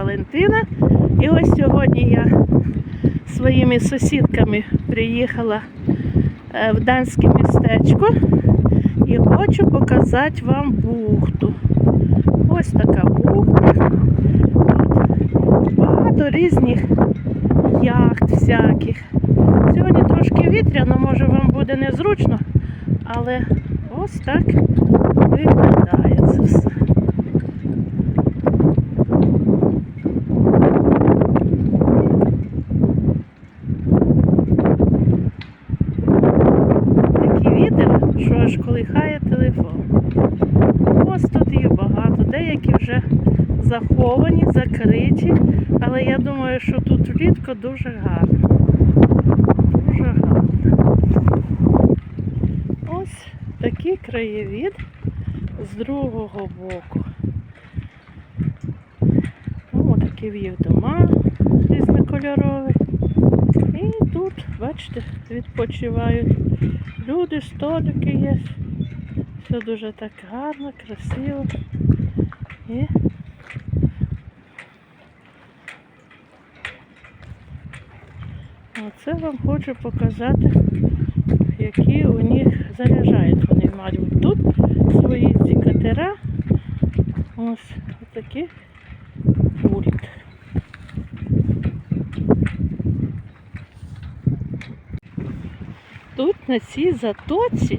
Валентина. І ось сьогодні я своїми сусідками приїхала е, в данське містечко і хочу показати вам бухту. Ось така бухта. Багато різних яхт всяких. Сьогодні трошки вітряно, може вам буде незручно, але ось так виглядає це все. Такий вітер, що аж колихає телефон. Ось тут їх багато, деякі вже заховані, закриті, але я думаю, що тут влітку дуже гарно. Дуже гарно. Ось такий краєвід з другого боку. Ну, такі в їх дома різнокольорові. Бачите, відпочивають. Люди, столики є. Все дуже так гарно, красиво. І Оце вам хочу показати, які у них заряджають вони мають тут свої ці катера. Ось такий пульт. Тут на цій затоці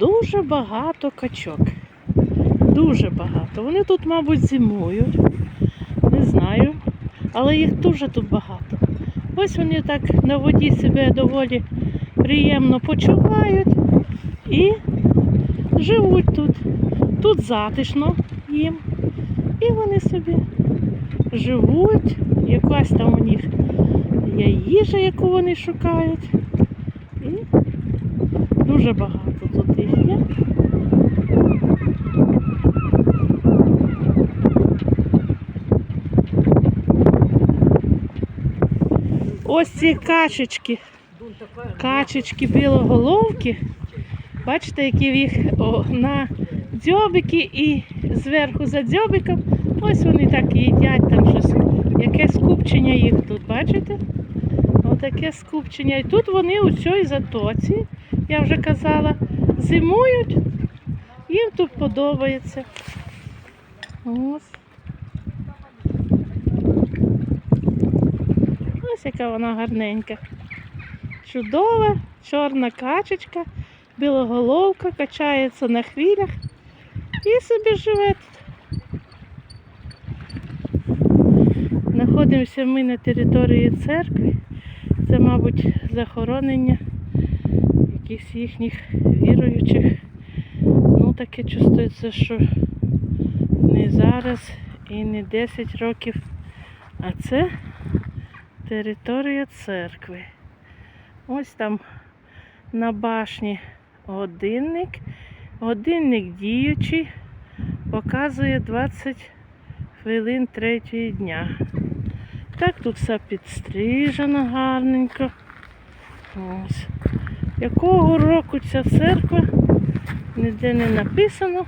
дуже багато качок. Дуже багато. Вони тут, мабуть, зимують. Не знаю. Але їх дуже тут багато. Ось вони так на воді себе доволі приємно почувають і живуть тут. Тут затишно їм. І вони собі живуть. Якась там у них є їжа, яку вони шукають. І дуже багато тут їх є. Ось ці качечки. Качечки білоголовки. Бачите, які в їх на дзьобики і зверху за дзьобиком. Ось вони так їдять там щось. Яке скупчення їх тут, бачите? Отаке скупчення. І тут вони у цій затоці, я вже казала, зимують. Їм тут подобається. Ось. Ось яка вона гарненька. Чудова, чорна качечка, білоголовка, качається на хвилях і собі живе тут. Знаходимося ми на території церкви. Це, мабуть, захоронення якихось їхніх віруючих. Ну, таке чувствується, що не зараз і не 10 років, а це територія церкви. Ось там на башні годинник. Годинник діючий, показує 20 хвилин третього дня. Так тут все підстрижено гарненько. Ось. Якого року ця церква? Ніде не написано,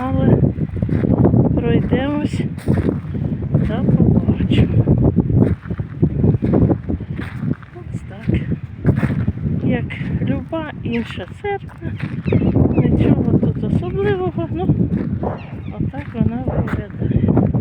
але пройдемось та побачимо. Ось так. Як люба інша церква, нічого тут особливого, ну отак вона виглядає.